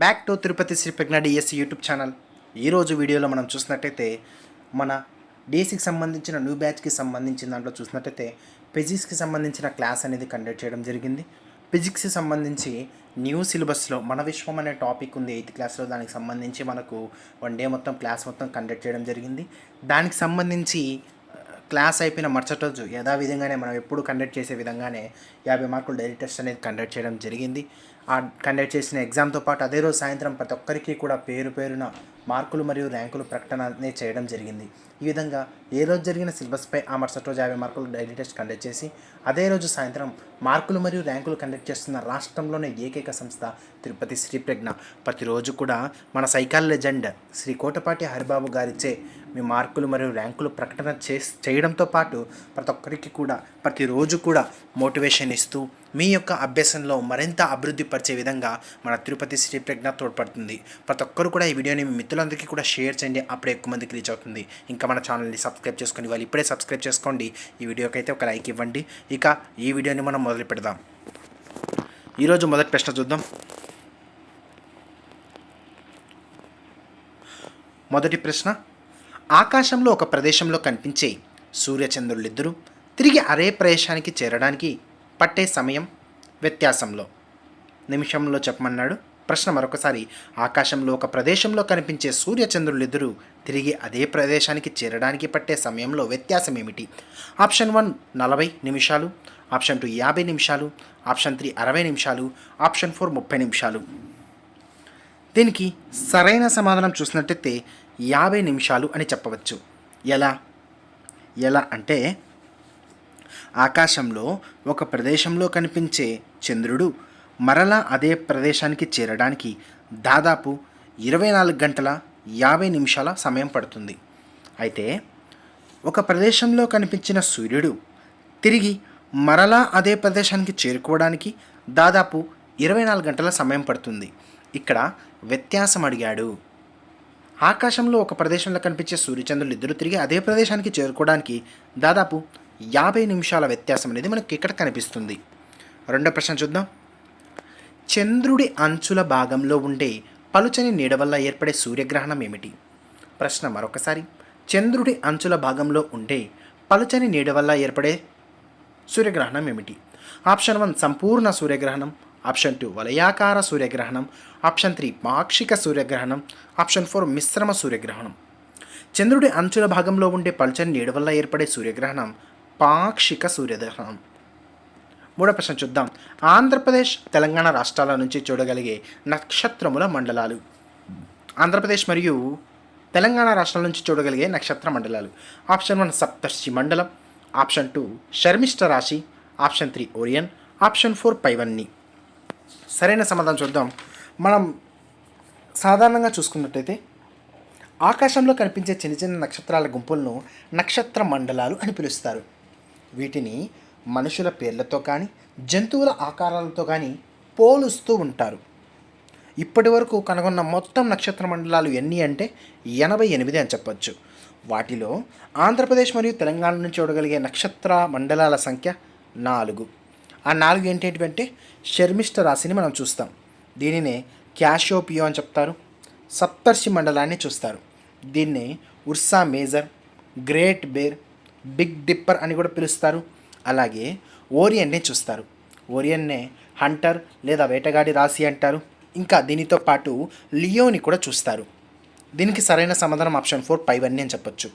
Back to Tirupati Shri Pragna DSC YouTube channel ఈరోజు వీడియోలో మనం చూసినట్టయితే మన డిఎస్సికి సంబంధించిన న్యూ బ్యాచ్కి సంబంధించిన దాంట్లో చూసినట్టయితే ఫిజిక్స్కి సంబంధించిన క్లాస్ అనేది కండక్ట్ చేయడం జరిగింది. ఫిజిక్స్కి సంబంధించి న్యూ సిలబస్లో మన విశ్వం అనే టాపిక్ ఉంది ఎయిత్ క్లాస్లో దానికి సంబంధించి మనకు వన్ డే మొత్తం క్లాస్ మొత్తం కండక్ట్ చేయడం జరిగింది. దానికి సంబంధించి uh, క్లాస్ అయిపోయిన మరుసటి రోజు యథావిధంగానే మనం ఎప్పుడు కండక్ట్ చేసే విధంగానే యాభై మార్కులు డైరీ టెస్ట్ అనేది కండక్ట్ చేయడం జరిగింది. కండక్ట్ చేసిన ఎగ్జామ్తో పాటు అదే రోజు సాయంత్రం ప్రతి ఒక్కరికి కూడా పేరు పేరున మార్కులు మరియు ర్యాంకులు ప్రకటన అనేది చేయడం జరిగింది. ఈ విధంగా ఏ రోజు జరిగిన సిలబస్పై ఆ మరుసటి రోజు యాభై మార్కులు డైలీ టెస్ట్ కండక్ట్ చేసి అదే రోజు సాయంత్రం మార్కులు మరియు ర్యాంకులు కండక్ట్ చేస్తున్న రాష్ట్రంలోనే ఏకైక సంస్థ తిరుపతి శ్రీ ప్రజ్ఞ. ప్రతిరోజు కూడా మన సైకాల్ లెజెండ్ శ్రీ కోటపాటి హరిబాబు గారిచే మీ మార్కులు మరియు ర్యాంకులు ప్రకటన చే చేయడంతో పాటు ప్రతి ఒక్కరికి కూడా ప్రతిరోజు కూడా మోటివేషన్ ఇస్తూ మీ యొక్క అభ్యాసంలో మరింత అభివృద్ధి పరిచే విధంగా మన తిరుపతి శ్రీ ప్రజ్ఞ తోడ్పడుతుంది. ప్రతి ఒక్కరు కూడా ఈ వీడియోని మీ మిత్రులందరికీ కూడా షేర్ చేయండి. అప్పుడే ఎక్కువ మందికి రీచ్ అవుతుంది. ఇంకా మన ఛానల్ని సబ్స్క్రైబ్ చేసుకొని వాళ్ళు ఇప్పుడే సబ్స్క్రైబ్ చేసుకోండి. ఈ వీడియోకి అయితే ఒక లైక్ ఇవ్వండి. ఇక ఈ వీడియోని మనం మొదలు పెడదాం. ఈరోజు మొదటి ప్రశ్న చూద్దాం. మొదటి ప్రశ్న ఆకాశంలో ఒక ప్రదేశంలో కనిపించే సూర్యచంద్రులిద్దరూ తిరిగి అరే ప్రదేశానికి చేరడానికి పట్టే సమయం వ్యత్యాసంలో. నిమిషంలో చెప్పమన్నాడు. ప్రశ్న మరొకసారి. ఆకాశంలో ఒక ప్రదేశంలో కనిపించే సూర్యచంద్రులిద్దరూ తిరిగి అదే ప్రదేశానికి చేరడానికి పట్టే సమయంలో వ్యత్యాసం ఏమిటి? ఆప్షన్ వన్ నలభై నిమిషాలు. ఆప్షన్ టూ యాభై నిమిషాలు. ఆప్షన్ త్రీ అరవై నిమిషాలు. ఆప్షన్ ఫోర్ ముప్పై నిమిషాలు. దీనికి సరైన సమాధానం చూసినట్టయితే యాభై నిమిషాలు అని చెప్పవచ్చు. ఎలా? ఎలా అంటే ఆకాశంలో ఒక ప్రదేశంలో కనిపించే చంద్రుడు మరలా అదే ప్రదేశానికి చేరడానికి దాదాపు ఇరవై నాలుగు గంటల యాభై నిమిషాల సమయం పడుతుంది. అయితే ఒక ప్రదేశంలో కనిపించిన సూర్యుడు తిరిగి మరలా అదే ప్రదేశానికి చేరుకోవడానికి దాదాపు ఇరవై నాలుగు గంటల సమయం పడుతుంది. ఇక్కడ వ్యత్యాసం అడిగాడు. ఆకాశంలో ఒక ప్రదేశంలో కనిపించే సూర్యచంద్రులు ఇద్దరు తిరిగి అదే ప్రదేశానికి చేరుకోవడానికి దాదాపు యాభై నిమిషాల వ్యత్యాసం అనేది మనకి ఇక్కడ కనిపిస్తుంది. రెండో ప్రశ్న చూద్దాం. చంద్రుడి అంచుల భాగంలో ఉండే పలుచని నీడ వల్ల ఏర్పడే సూర్యగ్రహణం ఏమిటి? ప్రశ్న మరొకసారి. చంద్రుడి అంచుల భాగంలో ఉండే పలుచని నీడ వల్ల ఏర్పడే సూర్యగ్రహణం ఏమిటి? ఆప్షన్ వన్ సంపూర్ణ సూర్యగ్రహణం. ఆప్షన్ టూ వలయాకార సూర్యగ్రహణం ఆప్షన్ త్రీ పాక్షిక సూర్యగ్రహణం ఆప్షన్ ఫోర్ మిశ్రమ సూర్యగ్రహణం చంద్రుడి అంచుల భాగంలో ఉండే పల్చని నీడ వల్ల ఏర్పడే సూర్యగ్రహణం పాక్షిక సూర్యగ్రహణం. మూడో ప్రశ్న చూద్దాం. ఆంధ్రప్రదేశ్ తెలంగాణ రాష్ట్రాల నుంచి చూడగలిగే నక్షత్రముల మండలాలు. ఆంధ్రప్రదేశ్ మరియు తెలంగాణ రాష్ట్రాల నుంచి చూడగలిగే నక్షత్ర మండలాలు. ఆప్షన్ వన్ సప్తర్షి మండలం. ఆప్షన్ టూ శర్మిష్ట రాశి. Option three Orion option four పైవన్నీ. సరైన సమాధానం చూద్దాం. మనం సాధారణంగా చూసుకున్నట్టయితే ఆకాశంలో కనిపించే చిన్న చిన్న నక్షత్రాల గుంపులను నక్షత్ర మండలాలు అని పిలుస్తారు. వీటిని మనుషుల పేర్లతో కానీ జంతువుల ఆకారాలతో కానీ పోలుస్తూ ఉంటారు. ఇప్పటి వరకు కనుగొన్న మొత్తం నక్షత్ర మండలాలు ఎన్ని అంటే ఎనభై ఎనిమిది అని చెప్పొచ్చు. వాటిలో ఆంధ్రప్రదేశ్ మరియు తెలంగాణ నుంచి చూడగలిగే నక్షత్ర మండలాల సంఖ్య నాలుగు. ఆ నాలుగు ఏంటంటే షర్మిష్ట రాశిని మనం చూస్తాం. దీనినే క్యాషియోపియో అని చెప్తారు. సప్తర్షి మండలాన్ని చూస్తారు. దీన్ని Ursa Major Great Bear Big Dipper అని కూడా పిలుస్తారు. అలాగే ఓరియన్ని చూస్తారు. ఓరియన్నే హంటర్ లేదా వేటగాడి రాశి అంటారు. ఇంకా దీనితో పాటు లియోని కూడా చూస్తారు. దీనికి సరైన సమాధానం ఆప్షన్ ఫోర్ పైవన్నీ అని చెప్పొచ్చు.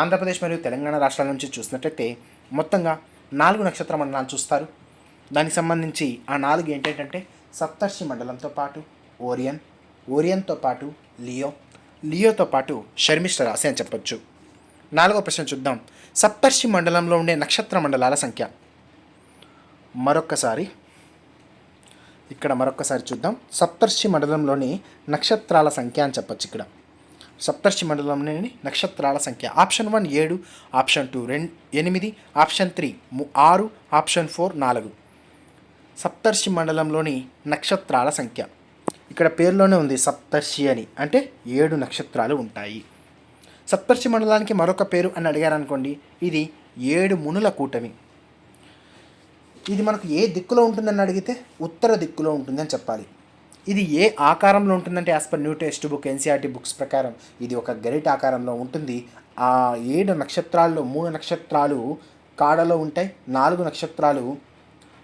ఆంధ్రప్రదేశ్ మరియు తెలంగాణ రాష్ట్రాల నుంచి చూసినట్టయితే మొత్తంగా నాలుగు నక్షత్ర మండలాలు చూస్తారు. దానికి సంబంధించి ఆ నాలుగు ఏంటంటే సప్తర్షి మండలంతో పాటు ఓరియన్ ఓరియన్తో పాటు లియో లియోతో పాటు శర్మిష్ట రాశి అని చెప్పొచ్చు. నాలుగో ప్రశ్న చూద్దాం. సప్తర్షి మండలంలో ఉండే నక్షత్ర మండలాల సంఖ్య. మరొక్కసారి. ఇక్కడ మరొక్కసారి చూద్దాం. సప్తర్షి మండలంలోని నక్షత్రాల సంఖ్య అని చెప్పొచ్చు ఇక్కడ. సప్తర్షి మండలంలోని నక్షత్రాల సంఖ్య. ఆప్షన్ వన్ ఏడు ఆప్షన్ టూ రెండు ఎనిమిది ఆప్షన్ త్రీ ము- ఆరు ఆప్షన్ ఫోర్ నాలుగు. సప్తర్షి మండలంలోని నక్షత్రాల సంఖ్య. ఇక్కడ పేరులోనే ఉంది సప్తర్షి అని. అంటే ఏడు నక్షత్రాలు ఉంటాయి. సప్తర్షి మండలానికి మరొక పేరు అని అడిగారనుకోండి ఇది ఏడు మునుల కూటమి. ఇది మనకు ఏ దిక్కులో ఉంటుందని అడిగితే ఉత్తర దిక్కులో ఉంటుందని చెప్పాలి. ఇది ఏ ఆకారంలో ఉంటుందంటే as per new textbook NCERT books ప్రకారం ఇది ఒక గరిట ఆకారంలో ఉంటుంది. ఆ ఏడు నక్షత్రాల్లో మూడు నక్షత్రాలు కాడలో ఉంటాయి నాలుగు నక్షత్రాలు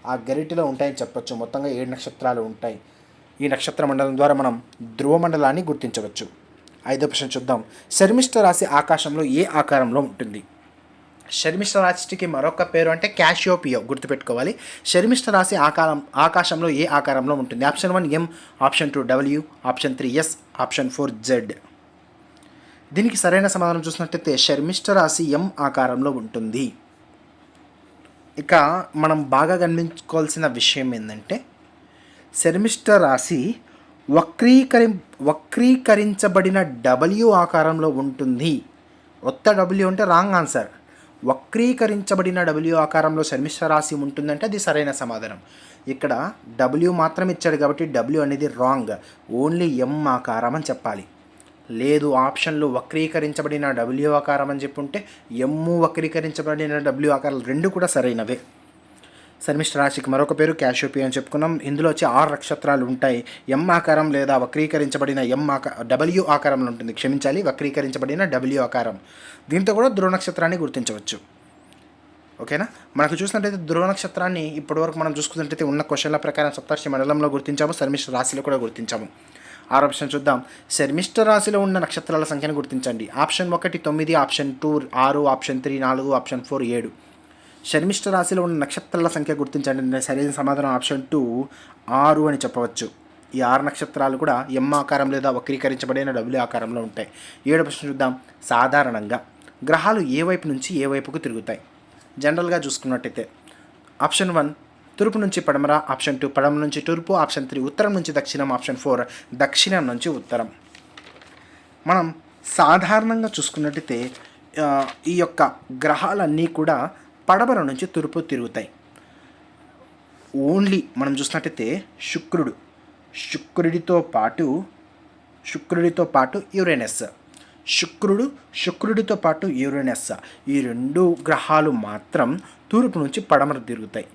ఆ గరిటిలో ఉంటాయని చెప్పొచ్చు. మొత్తంగా ఏడు నక్షత్రాలు ఉంటాయి. ఈ నక్షత్ర మండలం ద్వారా మనం ధ్రువ మండలాన్ని గుర్తించవచ్చు. ఐదో ప్రశ్న చూద్దాం. శర్మిష్ట రాశి ఆకాశంలో ఏ ఆకారంలో ఉంటుంది? శర్మిష్ట రాశికి మరొక పేరు అంటే క్యాషియోపియో గుర్తుపెట్టుకోవాలి. శర్మిష్ట రాశి ఆకారం ఆకాశంలో ఏ ఆకారంలో ఉంటుంది? Option one M option two W option three S option four Z. దీనికి సరైన సమాధానం చూసినట్టయితే శర్మిష్ట రాశి ఎం ఆకారంలో ఉంటుంది? ఇక మనం బాగా గమనించుకోవాల్సిన విషయం ఏంటంటే శర్మిష్ట రాశి వక్రీకరి వక్రీకరించబడిన డబ్ల్యూ ఆకారంలో ఉంటుంది. ఒత్త డబ్ల్యూ అంటే రాంగ్ ఆన్సర్. వక్రీకరించబడిన డబ్ల్యూ ఆకారంలో శర్మిష్ట రాశి ఉంటుందంటే అది సరైన సమాధానం. ఇక్కడ డబ్ల్యూ మాత్రం ఇచ్చాడు కాబట్టి డబ్ల్యూ అనేది రాంగ్. ఓన్లీ ఎం ఆకారం అని చెప్పాలి. లేదు ఆప్షన్లు వక్రీకరించబడిన డబ్ల్యూ ఆకారం అని చెప్పుంటే ఎమ్ము వక్రీకరించబడిన డబ్ల్యూ ఆకారాలు రెండు కూడా సరైనవే. శర్మిష్ట రాశికి మరొక పేరు క్యాషోపి అని చెప్పుకున్నాం. ఇందులో వచ్చి ఆరు నక్షత్రాలు ఉంటాయి. ఎం ఆకారం లేదా వక్రీకరించబడిన ఎం ఆకా డబ్ల్యూ ఆకారంలో ఉంటుంది. క్షమించాలి వక్రీకరించబడిన డబ్ల్యూ ఆకారం. దీంతో కూడా ధ్రువ నక్షత్రాన్ని గుర్తించవచ్చు. ఓకేనా? మనకు చూసినట్టయితే ధ్రువ నక్షత్రాన్ని ఇప్పటివరకు మనం చూసుకున్నట్టయితే ఉన్న క్వశ్చన్ల ప్రకారం సప్తర్షి మండలంలో గుర్తించాము. శర్మిష్ట రాశిలో కూడా గుర్తించాము. ఆరు ఆప్షన్ చూద్దాం. శర్మిష్ట రాశిలో ఉన్న నక్షత్రాల సంఖ్యను గుర్తించండి. ఆప్షన్ ఒకటి తొమ్మిది ఆప్షన్ టూ ఆరు ఆప్షన్ త్రీ నాలుగు ఆప్షన్ ఫోర్ ఏడు. శర్మిష్ట రాశిలో ఉన్న నక్షత్రాల సంఖ్య గుర్తించండి. సరైన సమాధానం ఆప్షన్ టూ ఆరు అని చెప్పవచ్చు. ఈ ఆరు నక్షత్రాలు కూడా ఎం ఆకారం లేదా వక్రీకరించబడిన డబ్ల్యూ ఆకారంలో ఉంటాయి. ఏడు ప్రశ్న చూద్దాం. సాధారణంగా గ్రహాలు ఏ వైపు నుంచి ఏ వైపుకు తిరుగుతాయి? జనరల్గా చూసుకున్నట్టయితే ఆప్షన్ వన్ తూర్పు నుంచి పడమర ఆప్షన్ టూ పడమ నుంచి తూర్పు ఆప్షన్ త్రీ ఉత్తరం నుంచి దక్షిణం ఆప్షన్ ఫోర్ దక్షిణం నుంచి ఉత్తరం. మనం సాధారణంగా చూసుకున్నట్టయితే ఈ యొక్క గ్రహాలన్నీ కూడా పడమర నుంచి తూర్పు తిరుగుతాయి. ఓన్లీ మనం చూసినట్టయితే శుక్రుడు. శుక్రుడితో పాటు శుక్రుడితో పాటు యురేనస్. శుక్రుడు శుక్రుడితో పాటు యురేనస్. ఈ రెండు గ్రహాలు మాత్రం తూర్పు నుంచి పడమర తిరుగుతాయి.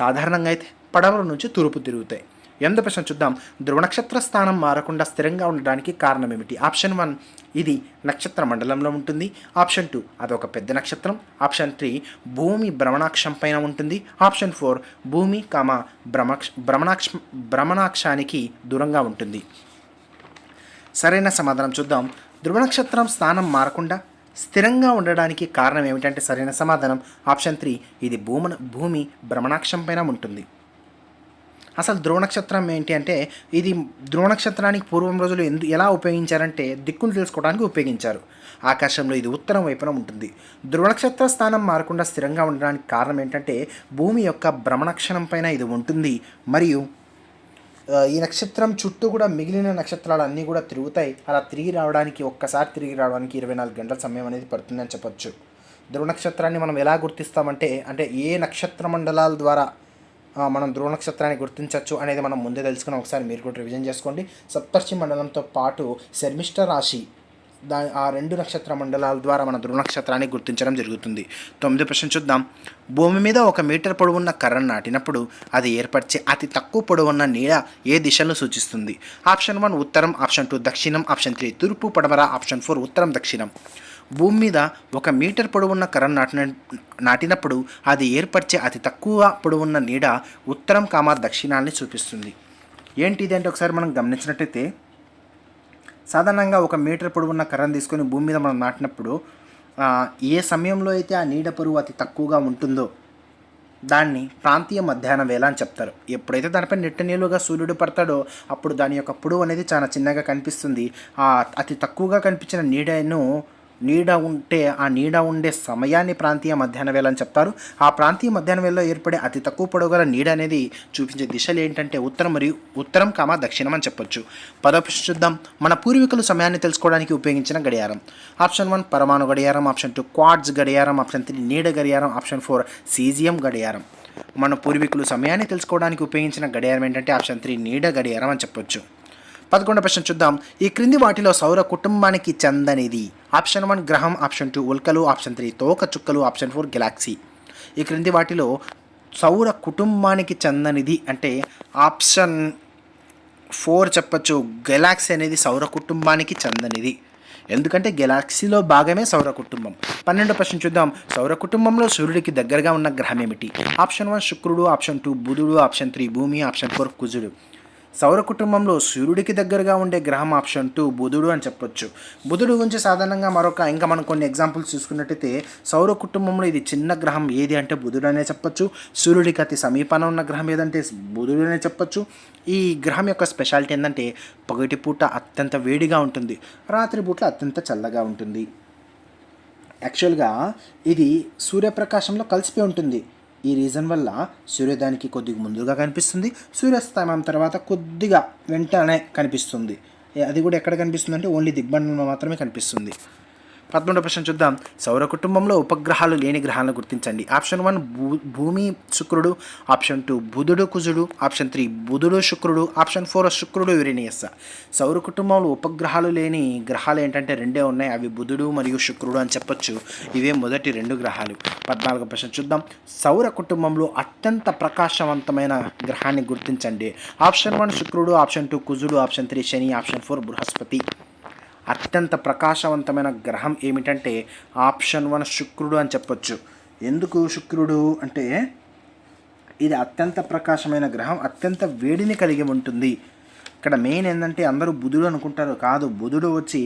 సాధారణంగా అయితే పడమర నుంచి తూర్పు తిరుగుతాయి. ఎంత ప్రశ్న చూద్దాం. ధ్రువనక్షత్ర స్థానం మారకుండా స్థిరంగా ఉండడానికి కారణం ఏమిటి? ఆప్షన్ వన్ ఇది నక్షత్ర మండలంలో ఉంటుంది. ఆప్షన్ టూ అదొక పెద్ద నక్షత్రం. ఆప్షన్ త్రీ భూమి భ్రమణాక్షం పైన ఉంటుంది. ఆప్షన్ ఫోర్ భూమి కామ భ్రమక్ష భ్రమణాక్ష భ్రమణాక్షానికి దూరంగా ఉంటుంది. సరైన సమాధానం చూద్దాం. ధ్రువనక్షత్రం స్థానం మారకుండా స్థిరంగా ఉండడానికి కారణం ఏమిటంటే సరైన సమాధానం. ఆప్షన్ త్రీ ఇది భూమ భూమి భ్రమణాక్షం పైన ఉంటుంది. అసలు ధ్రువనక్షత్రం ఏంటి అంటే ఇది ధ్రువనక్షత్రానికి పూర్వం రోజులు ఎందు ఎలా ఉపయోగించారంటే దిక్కును తెలుసుకోవడానికి ఉపయోగించారు. ఆకాశంలో ఇది ఉత్తరం వైపున ఉంటుంది. ధ్రువనక్షత్ర స్థానం మారకుండా స్థిరంగా ఉండడానికి కారణం ఏంటంటే భూమి యొక్క భ్రమణక్షణం పైన ఇది ఉంటుంది. మరియు ఈ నక్షత్రం చుట్టూ కూడా మిగిలిన నక్షత్రాలు అన్నీ కూడా తిరుగుతాయి. అలా తిరిగి రావడానికి ఒక్కసారి తిరిగి రావడానికి ఇరవై నాలుగు గంటల సమయం అనేది పడుతుందని చెప్పొచ్చు. ధ్రువ నక్షత్రాన్ని మనం ఎలా గుర్తిస్తామంటే అంటే ఏ నక్షత్ర మండలాల ద్వారా మనం ధ్రువ నక్షత్రాన్ని గుర్తించవచ్చు అనేది మనం ముందే తెలుసుకుని ఒకసారి మీరు కూడా రివిజన్ చేసుకోండి. సప్తర్షి మండలంతో పాటు శర్మిష్ట రాశి దా ఆ రెండు నక్షత్ర మండలాల ద్వారా మన ధ్రువ నక్షత్రాన్ని గుర్తించడం జరుగుతుంది. తొమ్మిది ప్రశ్న చూద్దాం. భూమి మీద ఒక మీటర్ పొడవున్న కర్రను నాటినప్పుడు అది ఏర్పరిచే అతి తక్కువ పొడవున్న నీడ ఏ దిశలను సూచిస్తుంది? ఆప్షన్ వన్ ఉత్తరం ఆప్షన్ టూ దక్షిణం ఆప్షన్ త్రీ తూర్పు పడమర ఆప్షన్ ఫోర్ ఉత్తరం దక్షిణం. భూమి మీద ఒక మీటర్ పొడవున్న కర్రను నాటిన నాటినప్పుడు అది ఏర్పరిచే అతి తక్కువ పొడవున్న నీడ ఉత్తరం కామా దక్షిణాన్ని చూపిస్తుంది ఏంటి ఇది అంటే ఒకసారి మనం గమనించినట్టయితే సాధారణంగా ఒక మీటర్ పొడవున్న కర్రను తీసుకొని భూమి మీద మనం నాటినప్పుడు ఏ సమయంలో అయితే ఆ నీడ పొడవు అతి తక్కువగా ఉంటుందో దాన్ని ప్రాంతీయ మధ్యాహ్న వేళ అని చెప్తారు. ఎప్పుడైతే దానిపై నిట్ట నీళ్ళుగా సూర్యుడు పడతాడో అప్పుడు దాని యొక్క పొడవు అనేది చాలా చిన్నగా కనిపిస్తుంది. ఆ అతి తక్కువగా కనిపించిన నీడను నీడ ఉంటే ఆ నీడ ఉండే సమయాన్ని ప్రాంతీయ మధ్యాహ్న వేళ అని చెప్తారు. ఆ ప్రాంతీయ మధ్యాహ్న వేళలో ఏర్పడే అతి తక్కువ పొడవు గల నీడ అనేది చూపించే దిశలు ఏంటంటే ఉత్తరం మరియు ఉత్తరం కామ దక్షిణం అని చెప్పొచ్చు. పదో చూద్దాం. మన పూర్వీకులు సమయాన్ని తెలుసుకోవడానికి ఉపయోగించిన గడియారం. ఆప్షన్ వన్ పరమాణు గడియారం ఆప్షన్ టూ క్వాడ్స్ గడియారం ఆప్షన్ త్రీ నీడ గడియారం ఆప్షన్ ఫోర్ సీజియం గడియారం. మన పూర్వీకులు సమయాన్ని తెలుసుకోవడానికి ఉపయోగించిన గడియారం ఏంటంటే ఆప్షన్ త్రీ నీడ గడియారం అని చెప్పొచ్చు. పదకొండవ ప్రశ్న చూద్దాం. ఈ క్రింది వాటిలో సౌర కుటుంబానికి చెందనిది. ఆప్షన్ వన్ గ్రహం ఆప్షన్ టూ ఉల్కలు ఆప్షన్ త్రీ తోక చుక్కలు ఆప్షన్ ఫోర్ గెలాక్సీ. ఈ క్రింది వాటిలో సౌర కుటుంబానికి చెందనిది అంటే ఆప్షన్ ఫోర్ చెప్పచ్చు. గెలాక్సీ అనేది సౌర కుటుంబానికి చెందనిది. ఎందుకంటే గెలాక్సీలో భాగమే సౌర కుటుంబం. పన్నెండు ప్రశ్న చూద్దాం. సౌర కుటుంబంలో సూర్యుడికి దగ్గరగా ఉన్న గ్రహం ఏమిటి? ఆప్షన్ వన్ శుక్రుడు ఆప్షన్ టూ బుధుడు ఆప్షన్ త్రీ భూమి ఆప్షన్ ఫోర్ కుజుడు. సౌర కుటుంబంలో సూర్యుడికి దగ్గరగా ఉండే గ్రహం ఆప్షన్ టూ బుధుడు అని చెప్పొచ్చు. బుధుడు గురించి సాధారణంగా మరొక ఇంకా మనం కొన్ని ఎగ్జాంపుల్స్ చూసుకున్నట్టయితే సౌర కుటుంబంలో ఇది చిన్న గ్రహం ఏది అంటే బుధుడు అనే చెప్పొచ్చు. సూర్యుడికి అతి సమీపాన ఉన్న గ్రహం ఏదంటే బుధుడు అనే చెప్పొచ్చు. ఈ గ్రహం యొక్క స్పెషాలిటీ ఏంటంటే పగటిపూట అత్యంత వేడిగా ఉంటుంది. రాత్రి పూట అత్యంత చల్లగా ఉంటుంది. యాక్చువల్గా ఇది సూర్యప్రకాశంలో కలిసిపోయి ఉంటుంది. ఈ రీజన్ వల్ల సూర్యోదయానికి కొద్దిగా ముందుగా కనిపిస్తుంది. సూర్యాస్తమయం తర్వాత కొద్దిగా వెంటనే కనిపిస్తుంది. అది కూడా ఎక్కడ కనిపిస్తుంది అంటే ఓన్లీ దిగ్బంధంలో మాత్రమే కనిపిస్తుంది. పదమూడవ ప్రశ్న చూద్దాం. సౌర కుటుంబంలో ఉపగ్రహాలు లేని గ్రహాలను గుర్తించండి. ఆప్షన్ వన్ భూ భూమి శుక్రుడు ఆప్షన్ టూ బుధుడు కుజుడు ఆప్షన్ త్రీ బుధుడు శుక్రుడు ఆప్షన్ ఫోర్ శుక్రుడు యురేనియస్ సౌర కుటుంబంలో ఉపగ్రహాలు లేని గ్రహాలు ఏంటంటే రెండే ఉన్నాయి. అవి బుధుడు మరియు శుక్రుడు అని చెప్పొచ్చు. ఇవే మొదటి రెండు గ్రహాలు. పద్నాలుగో ప్రశ్న చూద్దాం. సౌర కుటుంబంలో అత్యంత ప్రకాశవంతమైన గ్రహాన్ని గుర్తించండి. ఆప్షన్ వన్ శుక్రుడు ఆప్షన్ టూ కుజుడు ఆప్షన్ త్రీ శని ఆప్షన్ ఫోర్ బృహస్పతి. అత్యంత ప్రకాశవంతమైన గ్రహం ఏమిటంటే ఆప్షన్ వన్ శుక్రుడు అని చెప్పొచ్చు. ఎందుకు శుక్రుడు? అంటే ఇది అత్యంత ప్రకాశమైన గ్రహం అత్యంత వేడిని కలిగి ఉంటుంది. ఇక్కడ మెయిన్ ఏంటంటే అందరూ బుధుడు అనుకుంటారు. కాదు బుధుడు వచ్చి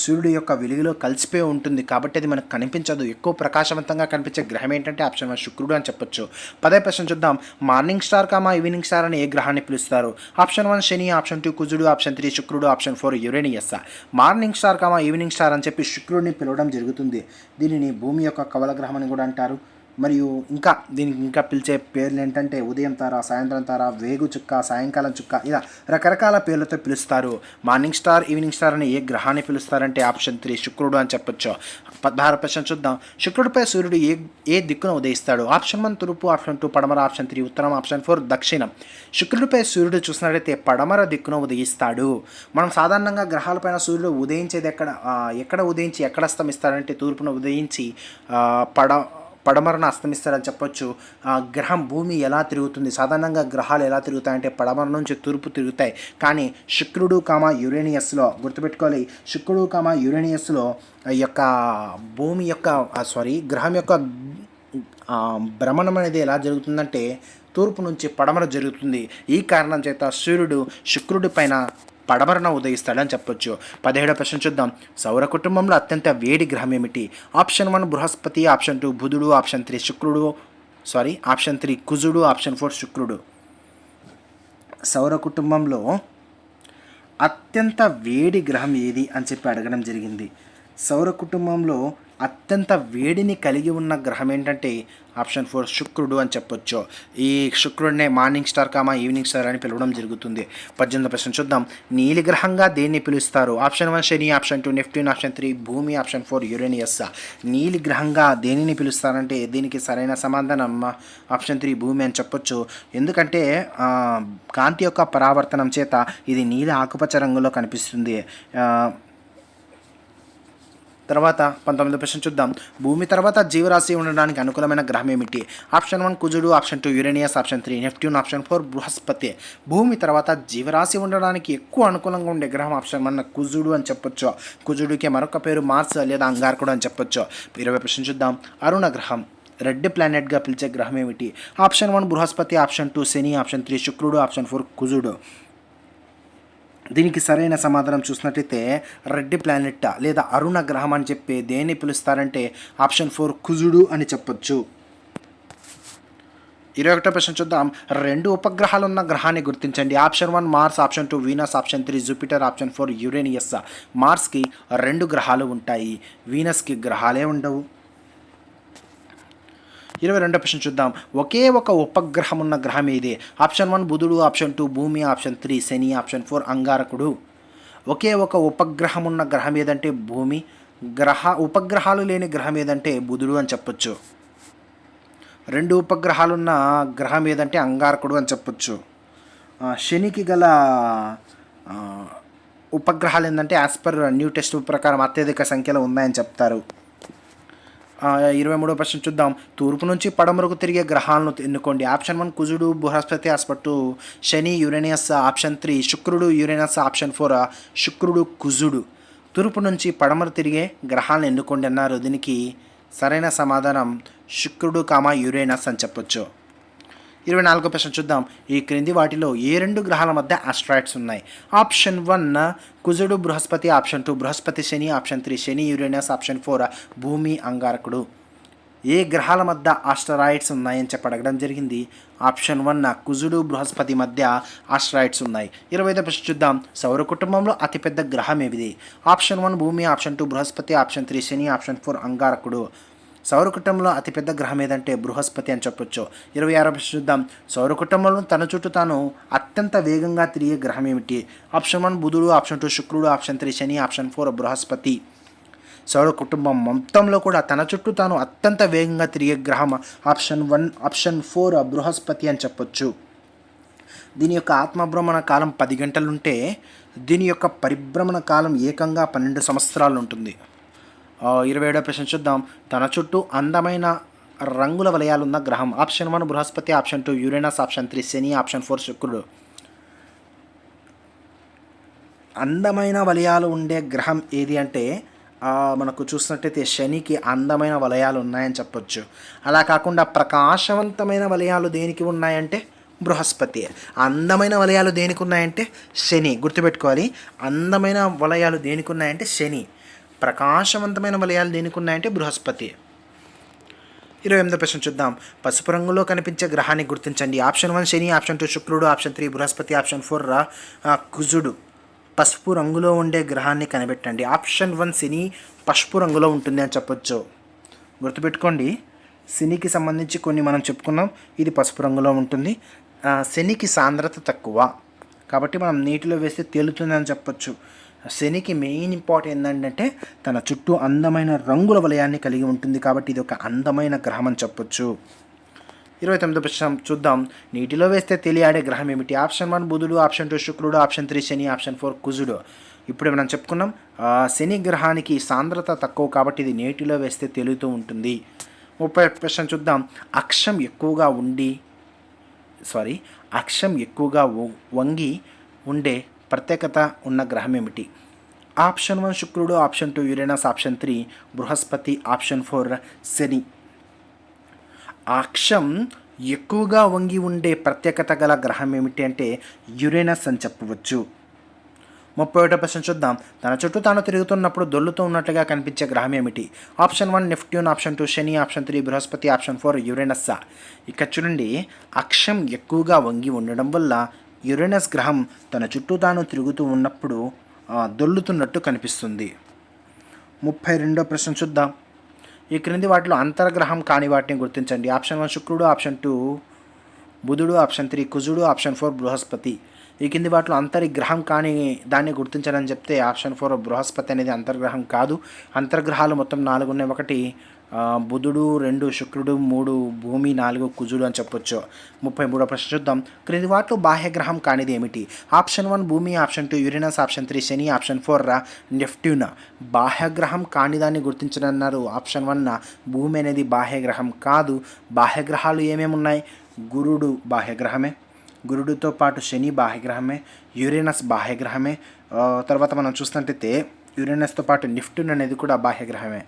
సూర్యుడు యొక్క వెలుగులో కలిసిపోయి ఉంటుంది. కాబట్టి అది మనకు కనిపించదు. ఎక్కువ ప్రకాశవంతంగా కనిపించే గ్రహం ఏంటంటే ఆప్షన్ వన్ శుక్రుడు అని చెప్పొచ్చు. పదే ప్రశ్న చూద్దాం. Morning star comma evening star అని ఏ గ్రహాన్ని పిలుస్తారు? ఆప్షన్ వన్ శని ఆప్షన్ టూ కుజుడు ఆప్షన్ త్రీ శుక్రుడు option four Uranus. Morning star comma evening star అని చెప్పి శుక్రుడిని పిలవడం జరుగుతుంది. దీనిని భూమి యొక్క కవల గ్రహం అని కూడా అంటారు. మరియు ఇంకా దీనికి ఇంకా పిలిచే పేర్లు ఏంటంటే ఉదయం తార సాయంత్రం తార వేగు చుక్క సాయంకాలం చుక్క ఇలా రకరకాల పేర్లతో పిలుస్తారు. మార్నింగ్ స్టార్ ఈవినింగ్ స్టార్ అని ఏ గ్రహాన్ని పిలుస్తారంటే ఆప్షన్ త్రీ శుక్రుడు అని చెప్పొచ్చు. పదహారు ప్రశ్న చూద్దాం. శుక్రుడిపై సూర్యుడు ఏ ఏ దిక్కున ఉదయిస్తాడు? ఆప్షన్ వన్ తూర్పు ఆప్షన్ టూ పడమర ఆప్షన్ త్రీ ఉత్తరం ఆప్షన్ ఫోర్ దక్షిణం. శుక్రుడిపై సూర్యుడు చూసినట్లయితే పడమర దిక్కున ఉదయిస్తాడు. మనం సాధారణంగా గ్రహాలపైన సూర్యుడు ఉదయించేది ఎక్కడ? ఎక్కడ ఉదయించి ఎక్కడ అస్తమిస్తాడంటే తూర్పున ఉదయించి పడ పడమరన అస్తమిస్తారని చెప్పొచ్చు. ఆ గ్రహం భూమి ఎలా తిరుగుతుంది? సాధారణంగా గ్రహాలు ఎలా తిరుగుతాయంటే పడమర నుంచి తూర్పు తిరుగుతాయి. కానీ శుక్రుడు కామ యురేనియస్లో గుర్తుపెట్టుకోవాలి. శుక్రుడు కామ యురేనియస్లో ఈ యొక్క భూమి యొక్క సారీ గ్రహం యొక్క భ్రమణం అనేది ఎలా జరుగుతుందంటే తూర్పు నుంచి పడమర జరుగుతుంది. ఈ కారణం చేత సూర్యుడు శుక్రుడి పైన పడమరన ఉదయిస్తాడని చెప్పొచ్చు. పదిహేడో ప్రశ్న చూద్దాం. సౌర కుటుంబంలో అత్యంత వేడి గ్రహం ఏమిటి? ఆప్షన్ వన్ బృహస్పతి ఆప్షన్ టూ బుధుడు ఆప్షన్ త్రీ శుక్రుడు. సారీ ఆప్షన్ త్రీ కుజుడు ఆప్షన్ ఫోర్ శుక్రుడు. సౌర కుటుంబంలో అత్యంత వేడి గ్రహం ఏది అని చెప్పి అడగడం జరిగింది. సౌర కుటుంబంలో అత్యంత వేడిని కలిగి ఉన్న గ్రహం ఏంటంటే ఆప్షన్ ఫోర్ శుక్రుడు అని చెప్పొచ్చు. ఈ శుక్రుడినే morning star comma evening star అని పిలవడం జరుగుతుంది. పద్దెనిమిది ప్రశ్న చూద్దాం. నీలి గ్రహంగా దేన్ని పిలుస్తారు? ఆప్షన్ వన్ శని option two Neptune option three భూమి ఆప్షన్ ఫోర్ యురేనియస్. నీలి గ్రహంగా దేనిని పిలుస్తారంటే దీనికి సరైన సమాధానం ఆప్షన్ త్రీ భూమి అని చెప్పొచ్చు. ఎందుకంటే కాంతి యొక్క పరావర్తనం చేత ఇది నీలి ఆకుపచ్చ రంగులో కనిపిస్తుంది. తర్వాత పంతొమ్మిది ప్రశ్న చూద్దాం. భూమి తర్వాత జీవరాశి ఉండడానికి అనుకూలమైన గ్రహం ఏమిటి? ఆప్షన్ వన్ కుజుడు option two Uranus option three Neptune option four Brihaspati. భూమి తర్వాత జీవరాశి ఉండడానికి ఎక్కువ అనుకూలంగా ఉండే గ్రహం ఆప్షన్ వన్ కుజుడు అని చెప్పొచ్చు. కుజుడికి మరొక పేరు మార్స్ లేదా అంగారకుడు అని చెప్పొచ్చు. ఇరవై ప్రశ్న చూద్దాం. అరుణ గ్రహం. రెడ్ ప్లానెట్గా పిలిచే గ్రహం ఏమిటి? ఆప్షన్ వన్ బృహస్పతి ఆప్షన్ టూ శని ఆప్షన్ త్రీ శుక్రుడు ఆప్షన్ ఫోర్ కుజుడు. దీనికి సరైన సమాధానం చూసినట్టయితే రెడ్డి ప్లానెట్ లేదా అరుణ గ్రహం అని చెప్పి దేన్ని పిలుస్తారంటే ఆప్షన్ ఫోర్ కుజుడు అని చెప్పొచ్చు. ఇరవై ఒకటో ప్రశ్న చూద్దాం. రెండు ఉపగ్రహాలు ఉన్న గ్రహాన్ని గుర్తించండి. Option one Mars option two Venus option three Jupiter option four Uranus. మార్స్కి రెండు గ్రహాలు ఉంటాయి. వీనస్కి గ్రహాలే ఉండవు. ఇరవై రెండో ప్రశ్న చూద్దాం. ఒకే ఒక ఉపగ్రహం ఉన్న గ్రహం ఏది? ఆప్షన్ వన్ బుధుడు ఆప్షన్ టూ భూమి ఆప్షన్ త్రీ శని ఆప్షన్ ఫోర్ అంగారకుడు. ఒకే ఒక ఉపగ్రహం ఉన్న గ్రహం ఏదంటే భూమి? గ్రహ ఉపగ్రహాలు లేని గ్రహం ఏదంటే బుధుడు అని చెప్పొచ్చు. రెండు ఉపగ్రహాలున్న గ్రహం ఏదంటే అంగారకుడు అని చెప్పొచ్చు. శనికి గల ఉపగ్రహాలు ఏంటంటే యాజ్ పర్ న్యూ టెస్ట్ ప్రకారం అత్యధిక సంఖ్యలో ఉన్నాయని చెప్తారు. ఇరవై మూడో ప్రశ్న చూద్దాం. తూర్పు నుంచి పడమరకు తిరిగే గ్రహాలను ఎన్నుకోండి. ఆప్షన్ వన్ కుజుడు బృహస్పతి అస్పట్టు శని యురేనియస్ ఆప్షన్ త్రీ శుక్రుడు యురేనస్ ఆప్షన్ ఫోర్ శుక్రుడు కుజుడు. తూర్పు నుంచి పడమర తిరిగే గ్రహాలను ఎన్నుకోండి అన్నారు. దీనికి సరైన సమాధానం శుక్రుడు కామా యురేనస్ అని చెప్పొచ్చు. ఇరవై నాలుగో ప్రశ్న చూద్దాం. ఈ క్రింది వాటిలో ఏ రెండు గ్రహాల మధ్య ఆస్ట్రాయిడ్స్ ఉన్నాయి? ఆప్షన్ వన్ కుజుడు బృహస్పతి ఆప్షన్ టూ బృహస్పతి శని ఆప్షన్ త్రీ శని యురేనస్ ఆప్షన్ ఫోర్ భూమి అంగారకుడు. ఏ గ్రహాల మధ్య ఆస్టరాయిడ్స్ ఉన్నాయని చెప్పడగడం జరిగింది? ఆప్షన్ వన్ కుజుడు బృహస్పతి మధ్య ఆస్టరాయిడ్స్ ఉన్నాయి. ఇరవై ఐదో ప్రశ్న చూద్దాం. సౌర కుటుంబంలో అతిపెద్ద గ్రహం ఏమిది? ఆప్షన్ వన్ భూమి ఆప్షన్ టూ బృహస్పతి ఆప్షన్ త్రీ శని ఆప్షన్ ఫోర్ అంగారకుడు. సౌర కుటుంబంలో అతిపెద్ద గ్రహం ఏదంటే బృహస్పతి అని చెప్పొచ్చు. ఇరవై ఆరో ప్రశ్న చూద్దాం. సౌర కుటుంబంలో తన చుట్టూ తాను అత్యంత వేగంగా తిరిగే గ్రహం ఏమిటి ఆప్షన్ వన్ బుధుడు ఆప్షన్ టూ శుక్రుడు ఆప్షన్ త్రీ శని ఆప్షన్ ఫోర్ బృహస్పతి. సౌర కుటుంబం మొత్తంలో కూడా తన చుట్టూ తాను అత్యంత వేగంగా తిరిగే గ్రహం ఆప్షన్ వన్ ఆప్షన్ ఫోర్ బృహస్పతి అని చెప్పొచ్చు. దీని యొక్క ఆత్మభ్రమణ కాలం పది గంటలుంటే దీని యొక్క పరిభ్రమణ కాలం ఏకంగా పన్నెండు సంవత్సరాలు ఉంటుంది ఇరవై ఏడో ప్రశ్న చూద్దాం. తన చుట్టూ అందమైన రంగుల వలయాలున్న గ్రహం. Option one Brihaspati. Option two Uranus option three శని. ఆప్షన్ ఫోర్ శుక్రుడు. అందమైన వలయాలు ఉండే గ్రహం ఏది అంటే మనకు చూసినట్టయితే శనికి అందమైన వలయాలు ఉన్నాయని చెప్పొచ్చు. అలా కాకుండా ప్రకాశవంతమైన వలయాలు దేనికి ఉన్నాయంటే బృహస్పతి. అందమైన వలయాలు దేనికి ఉన్నాయంటే శని. గుర్తుపెట్టుకోవాలి. అందమైన వలయాలు దేనికి ఉన్నాయంటే శని. ప్రకాశవంతమైన వలయాలు దేనికి ఉన్నాయంటే బృహస్పతి. ఇరవై ఎనిమిదో ప్రశ్న చూద్దాం. పసుపు రంగులో కనిపించే గ్రహాన్ని గుర్తించండి. ఆప్షన్ వన్ శని ఆప్షన్ టూ శుక్రుడు ఆప్షన్ త్రీ బృహస్పతి ఆప్షన్ ఫోర్ రా కుజుడు. పసుపు రంగులో ఉండే గ్రహాన్ని కనిపెట్టండి. ఆప్షన్ వన్ శని పసుపు రంగులో ఉంటుంది అని చెప్పొచ్చు. గుర్తుపెట్టుకోండి. శనికి సంబంధించి కొన్ని మనం చెప్పుకున్నాం. ఇది పసుపు రంగులో ఉంటుంది. శనికి సాంద్రత తక్కువ. కాబట్టి మనం నీటిలో వేస్తే తేలుతుందని చెప్పొచ్చు. శనికి మెయిన్ ఇంపార్టెంట్ ఏంటంటే తన చుట్టూ అందమైన రంగుల వలయాన్ని కలిగి ఉంటుంది కాబట్టి ఇది ఒక అందమైన గ్రహం అని చెప్పొచ్చు. ఇరవై తొమ్మిదో ప్రశ్న చూద్దాం. నీటిలో వేస్తే తెలియాడే గ్రహం ఏమిటి? ఆప్షన్ వన్ బుధుడు ఆప్షన్ టూ శుక్రుడు ఆప్షన్ త్రీ శని ఆప్షన్ ఫోర్ కుజుడు. ఇప్పుడు మనం చెప్పుకున్నాం శని గ్రహానికి సాంద్రత తక్కువ కాబట్టి ఇది నీటిలో వేస్తే తేలుతూ ఉంటుంది. ముప్పై ప్రశ్న చూద్దాం. అక్షం ఎక్కువగా ఉండి సారీ అక్షం ఎక్కువగా వంగి ఉండే ప్రత్యేకత ఉన్న గ్రహం ఏమిటి ఆప్షన్ వన్ శుక్రుడు option two Uranus option three Brihaspati option four శని. అక్షం ఎక్కువగా వంగి ఉండే ప్రత్యేకత గల గ్రహం ఏమిటి అంటే యురేనస్ అని చెప్పవచ్చు. ముప్పై ఒకటో ప్రశ్న చూద్దాం. తన చుట్టూ తాను తిరుగుతున్నప్పుడు దొల్లుతూ ఉన్నట్లుగా కనిపించే గ్రహం ఏమిటి option one Neptune option two శని ఆప్షన్ త్రీ బృహస్పతి ఆప్షన్ ఫోర్ యురేనస్సా. ఇక్కడ చూడండి అక్షం ఎక్కువగా వంగి ఉండడం వల్ల యురేనస్ గ్రహం తన చుట్టూ తాను తిరుగుతూ ఉన్నప్పుడు దొల్లుతున్నట్టు కనిపిస్తుంది. ముప్పై రెండో ప్రశ్న చూద్దాం. ఈ క్రింది వాటిలో అంతర్గ్రహం కాని వాటిని గుర్తించండి. ఆప్షన్ వన్ శుక్రుడు ఆప్షన్ టూ బుధుడు ఆప్షన్ త్రీ కుజుడు ఆప్షన్ ఫోర్ బృహస్పతి. ఈ కింది వాటిలో అంతరిగ్రహం కాని దాన్ని గుర్తించడం చెప్తే ఆప్షన్ ఫోర్ బృహస్పతి అనేది అంతర్గ్రహం కాదు. అంతర్గ్రహాలు మొత్తం నాలుగు ఉన్నాయి ఒకటి బుధుడు రెండు శుక్రుడు మూడు భూమి నాలుగు కుజుడు అని చెప్పొచ్చు. ముప్పై మూడో ప్రశ్న చూద్దాం. క్రింది వాటిలో బాహ్యగ్రహం కానిది ఏమిటి? ఆప్షన్ వన్ భూమి option two Uranus option three శని ఆప్షన్ ఫోర్ రా నెఫ్ట్యూన్ బాహ్యగ్రహం కానిదాన్ని గుర్తించనన్నారు. ఆప్షన్ వన్ భూమి అనేది బాహ్యగ్రహం కాదు. బాహ్యగ్రహాలు ఏమేమి ఉన్నాయి? గురుడు బాహ్యగ్రహమే గురుడితో పాటు శని బాహ్యగ్రహమే యురేనస్ బాహ్యగ్రహమే. తర్వాత మనం చూస్తుంటే యురేనస్తో పాటు నిఫ్ట్యూన్ అనేది కూడా బాహ్యగ్రహమే.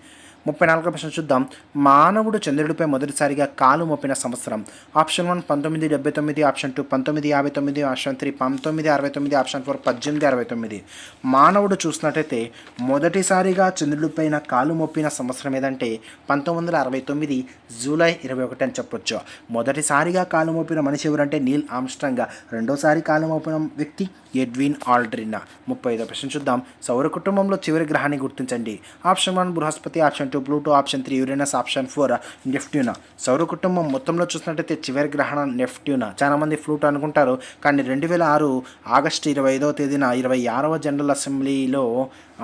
ముప్పై నాలుగో ప్రశ్న చూద్దాం. మానవుడు చంద్రుడిపై మొదటిసారిగా కాలు మోపిన సంవత్సరం. ఆప్షన్ వన్ పంతొమ్మిది డెబ్బై తొమ్మిది ఆప్షన్ టూ పంతొమ్మిది యాభై తొమ్మిది ఆప్షన్ త్రీ పంతొమ్మిది అరవై తొమ్మిది ఆప్షన్ ఫోర్ పద్దెనిమిది అరవై తొమ్మిది. మానవుడు చూసినట్టయితే మొదటిసారిగా చంద్రుడిపైన కాలు మోపిన సంవత్సరం ఏదంటే పంతొమ్మిది వందల అరవై తొమ్మిది జూలై ఇరవై ఒకటి అని చెప్పొచ్చు. మొదటిసారిగా కాలు మోపిన మనిషి ఎవరంటే నీల్ ఆమ్స్ట్రాంగ్ రెండోసారి కాలు మోపిన వ్యక్తి ఎడ్విన్ ఆల్డ్రినా. ముప్పై ఐదో ప్రశ్న చూద్దాం. సౌర కుటుంబంలో చివరి గ్రహాన్ని గుర్తించండి. Option one Brihaspati option two Pluto option three Uranus option four నెఫ్ట్యూనా సౌర కుటుంబం మొత్తంలో చూసినట్టయితే చివరి గ్రహణం నెఫ్ట్యూనా చాలామంది ఫ్లూటో అనుకుంటారు. కానీ రెండు వేల ఆరు ఆగస్టు ఇరవై ఐదవ తేదీన ఇరవై ఆరవ జనరల్ అసెంబ్లీలో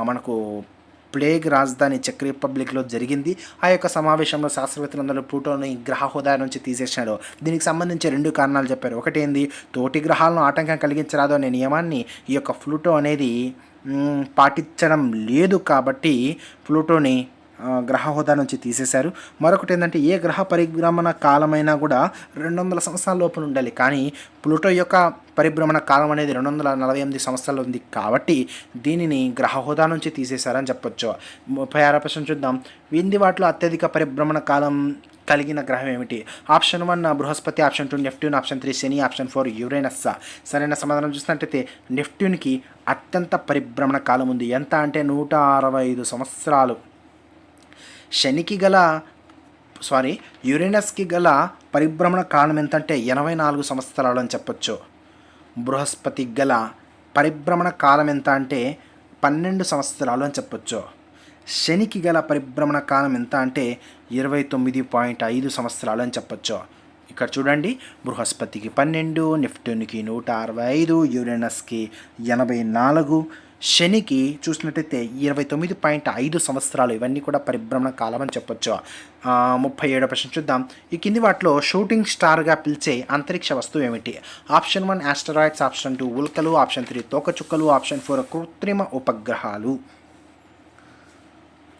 మనకు ప్లేగ్ రాజధాని చెక్ రిపబ్లిక్లో జరిగింది. ఆ యొక్క సమావేశంలో శాస్త్రవేత్తలందరూ ప్లూటోని గ్రహ హోదా నుంచి తీసేశాడు దీనికి సంబంధించి రెండు కారణాలు చెప్పారు. ఒకటి ఏంది తోటి గ్రహాలను ఆటంకం కలిగించరాదు అనే నియమాన్ని ఈ యొక్క ప్లూటో అనేది పాటించడం లేదు కాబట్టి ప్లూటోని గ్రహ హోదా నుంచి తీసేశారు. మరొకటి ఏంటంటే ఏ గ్రహ పరిభ్రమణ కాలమైనా కూడా రెండు వందల సంవత్సరాల లోపల ఉండాలి. కానీ ప్లూటో యొక్క పరిభ్రమణ కాలం అనేది రెండు వందల నలభై ఎనిమిది సంవత్సరాలు ఉంది కాబట్టి దీనిని గ్రహ హోదా నుంచి తీసేశారని చెప్పొచ్చు. ముప్పై ఆరో ప్రశ్న చూద్దాం. వింది వాటిలో అత్యధిక పరిభ్రమణ కాలం కలిగిన గ్రహం ఏమిటి? Option one Brihaspati. Option two Neptune option three శని. Option four Uranus. సరైన సమాధానం చూసినట్టయితే నెఫ్ట్యూన్కి అత్యంత పరిభ్రమణ కాలం ఉంది. ఎంత అంటే నూట అరవై ఐదు సంవత్సరాలు. శనికి గల సారీ యురేనస్కి గల పరిభ్రమణ కాలం ఎంతంటే ఎనభై నాలుగు సంవత్సరాలు అని చెప్పొచ్చు. బృహస్పతి గల పరిభ్రమణ కాలం ఎంత అంటే పన్నెండు సంవత్సరాలు అని చెప్పొచ్చు. శనికి గల పరిభ్రమణ కాలం ఎంత అంటే ఇరవై తొమ్మిది పాయింట్ ఐదు సంవత్సరాలు అని చెప్పొచ్చు. ఇక్కడ చూడండి బృహస్పతికి పన్నెండు నిఫ్టూన్కి నూట అరవై ఐదు యురేనస్కి ఎనభై నాలుగు శనికి చూసినట్టయితే ఇరవై తొమ్మిది పాయింట్ ఐదు సంవత్సరాలు ఇవన్నీ కూడా పరిభ్రమణ కాలం అని చెప్పొచ్చు. ముప్పై ఏడో ప్రశ్న చూద్దాం. ఈ కింది వాటిలో షూటింగ్ స్టార్గా పిలిచే అంతరిక్ష వస్తువు ఏమిటి? Option one asteroids option two ఉల్కలు option three తోకచుక్కలు ఆప్షన్ ఫోర్ కృత్రిమ ఉపగ్రహాలు.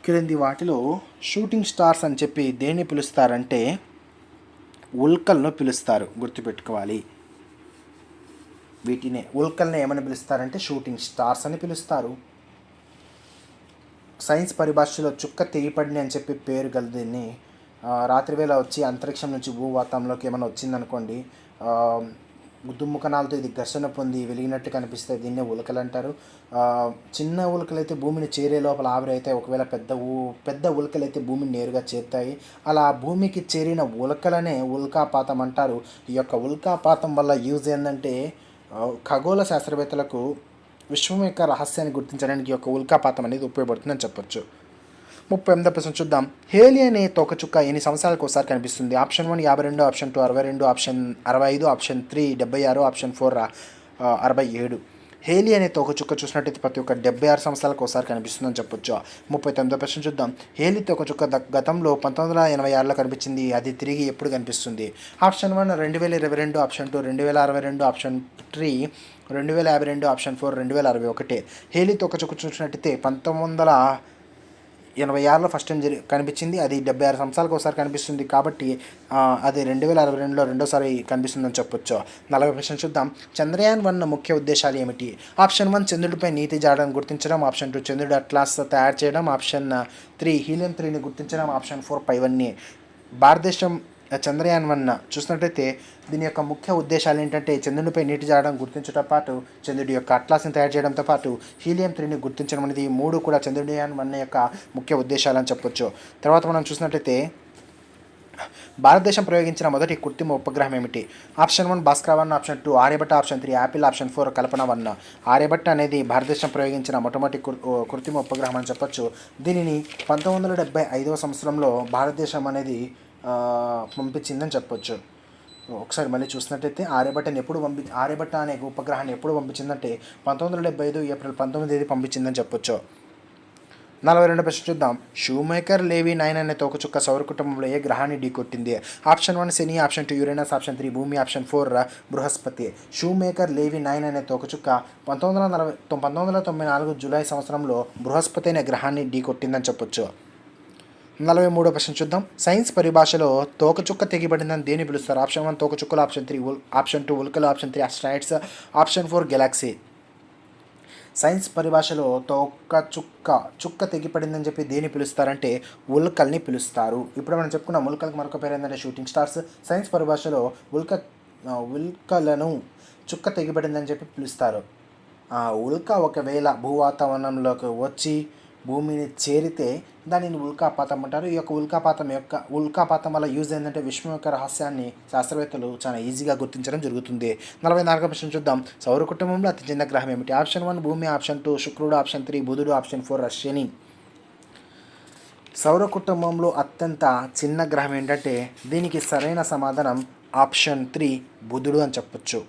క్రింది వాటిలో షూటింగ్ స్టార్స్ అని చెప్పి దేన్ని పిలుస్తారంటే ఉల్కలను పిలుస్తారు గుర్తుపెట్టుకోవాలి. వీటిని ఉల్కల్ని ఏమని పిలుస్తారంటే షూటింగ్ స్టార్స్ అని పిలుస్తారు. సైన్స్ పరిభాషలో చుక్క తెగిపడిని అని చెప్పి పేరు గల దీన్ని రాత్రివేళ వచ్చి అంతరిక్షం నుంచి భూవాతంలోకి ఏమైనా వచ్చిందనుకోండి ఆ, దుమ్ము కణాలతో ఇది ఘర్షణ పొంది వెలిగినట్టు కనిపిస్తే దీన్నే ఉలకలు అంటారు. చిన్న ఉలకలు అయితే భూమిని చేరే లోపల ఆవిరైతే ఒకవేళ పెద్ద ఊ పెద్ద అయితే భూమిని నేరుగా చేరుతాయి. అలా భూమికి చేరిన ఉలకలనే ఉల్కాపాతం అంటారు. ఈ యొక్క ఉల్కాపాతం వల్ల యూజ్ ఏంటంటే ఖగోళ శాస్త్రవేత్తలకు విశ్వం యొక్క రహస్యాన్ని గుర్తించడానికి ఒక ఉల్కాపాతం అనేది ఉపయోగపడుతుందని చెప్పొచ్చు. ముప్పై ఎనిమిది ప్రశ్న చూద్దాం. హేలి అనే తోకచుక్క ఎన్ని సంవత్సరాలకు ఒకసారి కనిపిస్తుంది? ఆప్షన్ వన్ యాభై రెండు ఆప్షన్ టూ అరవై రెండు ఆప్షన్ అరవై ఐదు ఆప్షన్ త్రీ డెబ్బై ఆరు ఆప్షన్ ఫోర్ అరవై ఏడు. హేలీ అనే తోకచుక్క చూసినట్టయితే ప్రతి ఒక్క డెబ్బై ఆరు సంవత్సరాలకు ఒకసారి కనిపిస్తుందని చెప్పొచ్చు. ముప్పై తొమ్మిదో ప్రశ్న చూద్దాం. హేలీ తోకచుక్క గతంలో పంతొమ్మిది వందల ఎనభై ఆరులో కనిపించింది. అది తిరిగి ఎప్పుడు కనిపిస్తుంది? ఆప్షన్ వన్ రెండు వేల ఇరవై రెండు ఆప్షన్ టూ రెండు వేల అరవై రెండు ఆప్షన్ త్రీ రెండు వేల యాభై రెండు ఆప్షన్ ఫోర్ రెండు వేల అరవై ఒకటి. హేలీ తోకచుక్క చూసినట్టయితే పంతొమ్మిది వందల ఎనభై ఆరులో ఫస్ట్ టైం జరి కనిపించింది. అది డెబ్బై ఆరు సంవత్సరాలకు ఒకసారి కనిపిస్తుంది కాబట్టి అది రెండు వేల అరవై రెండులో రెండోసారి కనిపిస్తుందని చెప్పొచ్చు. నలభై ప్రశ్న చూద్దాం. చంద్రయాన్ వన్ ముఖ్య ఉద్దేశాలు ఏమిటి? ఆప్షన్ వన్ చంద్రుడిపై నీతి జాడని గుర్తించడం. ఆప్షన్ టూ చంద్రుడు అట్లాస్ తయారు చేయడం. ఆప్షన్ త్రీ హీలియం త్రీని గుర్తించడం. ఆప్షన్ ఫోర్ పైవన్నీ భారతదేశం చంద్రయాన్ వన్ చూసినట్టయితే దీని యొక్క ముఖ్య ఉద్దేశాలు ఏంటంటే చంద్రునిపై నీటి జారడం గుర్తించడంతో పాటు చంద్రుడి యొక్క అట్లాస్ని తయారు చేయడంతో పాటు హీలియం త్రీని గుర్తించడం అనేది మూడు కూడా చంద్రయాన్ వన్ యొక్క ముఖ్య ఉద్దేశాలు అని చెప్పొచ్చు. తర్వాత మనం చూసినట్టయితే భారతదేశం ప్రయోగించిన మొదటి కృత్రిమ ఉపగ్రహం ఏమిటి? Option one Bhaskar one option two Aryabhatta option three apple option four Kalpana one. Aryabhatta అనేది భారతదేశం ప్రయోగించిన మొట్టమొదటి కృత్రిమ ఉపగ్రహం అని చెప్పొచ్చు. దీనిని పంతొమ్మిది వందల డెబ్బై ఐదవ సంవత్సరంలో భారతదేశం అనేది పంపించిందని చెప్పొచ్చు. ఒకసారి మళ్ళీ చూసినట్టయితే ఆర్యభట్టని ఎప్పుడు పంపి ఆర్యభట్ట అనే ఉపగ్రహాన్ని ఎప్పుడు పంపించిందంటే పంతొమ్మిది వందల డెబ్బై ఐదు ఏప్రిల్ పంతొమ్మిది తేదీ పంపించిందని చెప్పొచ్చు. నలభై రెండు ప్రశ్న చూద్దాం. షూమేకర్ లేవి నైన్ అనే తోకచుక్క సౌర కుటుంబంలో ఏ గ్రహాన్ని ఢీకొట్టింది? ఆప్షన్ వన్ శని option two Uranus option three భూమి ఆప్షన్ ఫోర్ బృహస్పతి. షూమేకర్ లేవి నైన్ అనే తోకచుక్క పంతొమ్మిది వందల నలభై పంతొమ్మిది వందల తొంభై నాలుగు జూలై సంవత్సరంలో బృహస్పతి అనే గ్రహాన్ని ఢీకొట్టిందని చెప్పొచ్చు. నలభై మూడో ప్రశ్న చూద్దాం. సైన్స్ పరిభాషలో తోకచుక్క తెగిపడిందని దేని పిలుస్తారు? ఆప్షన్ వన్ తోకచుక్కలు ఆప్షన్ త్రీ ఉల్ option two ఉల్కలు option three asteroids option four galaxy. Science పరిభాషలో తోక చుక్క చుక్క తెగిపడిందని చెప్పి దేని పిలుస్తారంటే ఉల్కల్ని పిలుస్తారు. ఇప్పుడు మనం చెప్పుకున్నాం ఉల్కలకు మరొక పేరు ఏంటంటే షూటింగ్ స్టార్స్. సైన్స్ పరిభాషలో ఉల్క ఉల్కలను చుక్క తెగిపడిందని చెప్పి పిలుస్తారు. ఉల్క ఒకవేళ భూవాతావరణంలోకి వచ్చి భూమిని చేరితే దానిని ఉల్కాపాతం అంటారు. ఈ యొక్క ఉల్కాపాతం యొక్క ఉల్కాపాతం వల్ల యూజ్ ఏంటంటే విశ్వం యొక్క రహస్యాన్ని శాస్త్రవేత్తలు చాలా ఈజీగా గుర్తించడం జరుగుతుంది. నలభై నాలుగో ప్రశ్న చూద్దాం. సౌర కుటుంబంలో అతి చిన్న గ్రహం ఏమిటి? ఆప్షన్ వన్ భూమి ఆప్షన్ టూ శుక్రుడు ఆప్షన్ త్రీ బుధుడు ఆప్షన్ ఫోర్ రష్యని సౌర కుటుంబంలో అత్యంత చిన్న గ్రహం ఏంటంటే దీనికి సరైన సమాధానం ఆప్షన్ త్రీ బుధుడు అని చెప్పొచ్చు.